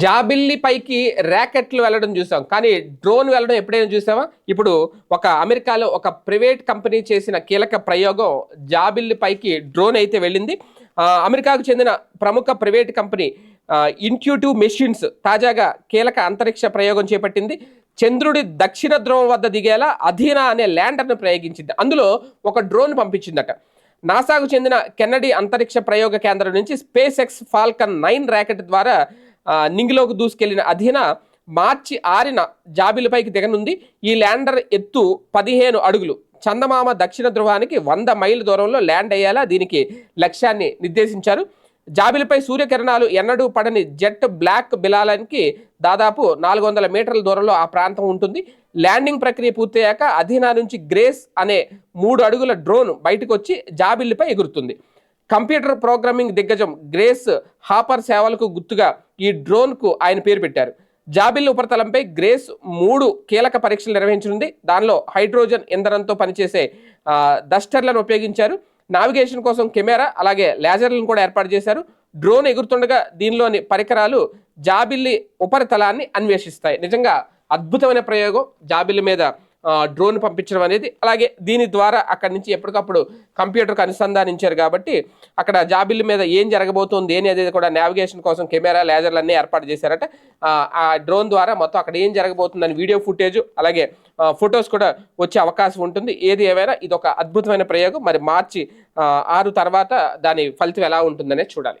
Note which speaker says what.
Speaker 1: జాబిల్లి పైకి ర్యాకెట్లు వెళ్ళడం చూసాం. కానీ డ్రోన్ వెళ్ళడం ఎప్పుడైనా చూసావా? ఇప్పుడు ఒక అమెరికాలో ఒక ప్రైవేట్ కంపెనీ చేసిన కీలక ప్రయోగం జాబిల్లి పైకి డ్రోన్ అయితే వెళ్ళింది. అమెరికాకు చెందిన ప్రముఖ ప్రైవేట్ కంపెనీ ఇన్ట్యూటివ్ మెషిన్స్ తాజాగా కీలక అంతరిక్ష ప్రయోగం చేపట్టింది. చంద్రుడి దక్షిణ ధ్రువం వద్ద దిగేలా అధీనా అనే ల్యాండర్ను ప్రయోగించింది. అందులో ఒక డ్రోన్ పంపించిందట. నాసాకు చెందిన కెన్నడీ అంతరిక్ష ప్రయోగ కేంద్రం నుంచి SpaceX Falcon nine rocket ద్వారా నింగిలోకి దూసుకెళ్ళిన అధీన మార్చి ఆరిన జాబిలిపైకి దిగనుంది. ఈ ల్యాండర్ ఎత్తు పదిహేను అడుగులు. చందమామ దక్షిణ ధ్రువానికి వంద మైళ్ళ దూరంలో ల్యాండ్ అయ్యేలా దీనికి లక్ష్యాన్ని నిర్దేశించారు. జాబిలిపై సూర్యకిరణాలు ఎన్నడూ పడని జెట్ బ్లాక్ బిలాలానికి దాదాపు నాలుగు వందల మీటర్ల దూరంలో ఆ ప్రాంతం ఉంటుంది. ల్యాండింగ్ ప్రక్రియ పూర్తయ్యాక అధీనా నుంచి గ్రేస్ అనే మూడు అడుగుల డ్రోన్ బయటకు వచ్చి జాబిల్లిపై ఎగురుతుంది. కంప్యూటర్ ప్రోగ్రామింగ్ దిగ్గజం గ్రేస్ హాపర్ సేవలకు గుర్తుగా ఈ డ్రోన్కు ఆయన పేరు పెట్టారు. జాబిల్ ఉపరితలంపై గ్రేస్ మూడు కీలక పరీక్షలు నిర్వహించనుంది. దానిలో హైడ్రోజన్ ఇంధనంతో పనిచేసే డస్టర్లను ఉపయోగించారు. నావిగేషన్ కోసం కెమెరా అలాగే లేజర్లను కూడా ఏర్పాటు చేశారు. డ్రోన్ ఎగురుతుండగా దీనిలోని పరికరాలు జాబిల్లి ఉపరితలాన్ని అన్వేషిస్తాయి. నిజంగా అద్భుతమైన ప్రయోగం జాబిల్లి మీద. డ్రోన్ పంపించడం అనేది అలాగే దీని ద్వారా అక్కడి నుంచి ఎప్పటికప్పుడు కంప్యూటర్కు అనుసంధానించారు కాబట్టి అక్కడ జాబిల్ మీద ఏం జరగబోతోంది ఏం అనేది కూడా నావిగేషన్ కోసం కెమెరా లేజర్లు అన్నీ ఏర్పాటు చేశారట. ఆ, డ్రోన్ ద్వారా మొత్తం అక్కడ ఏం జరగబోతుందని వీడియో ఫుటేజ్ అలాగే ఫొటోస్ కూడా వచ్చే అవకాశం ఉంటుంది. ఏది ఏమైనా ఇది ఒక అద్భుతమైన ప్రయోగం. మరి మార్చి ఆరు తర్వాత దాని ఫలితం ఎలా ఉంటుందనే చూడాలి.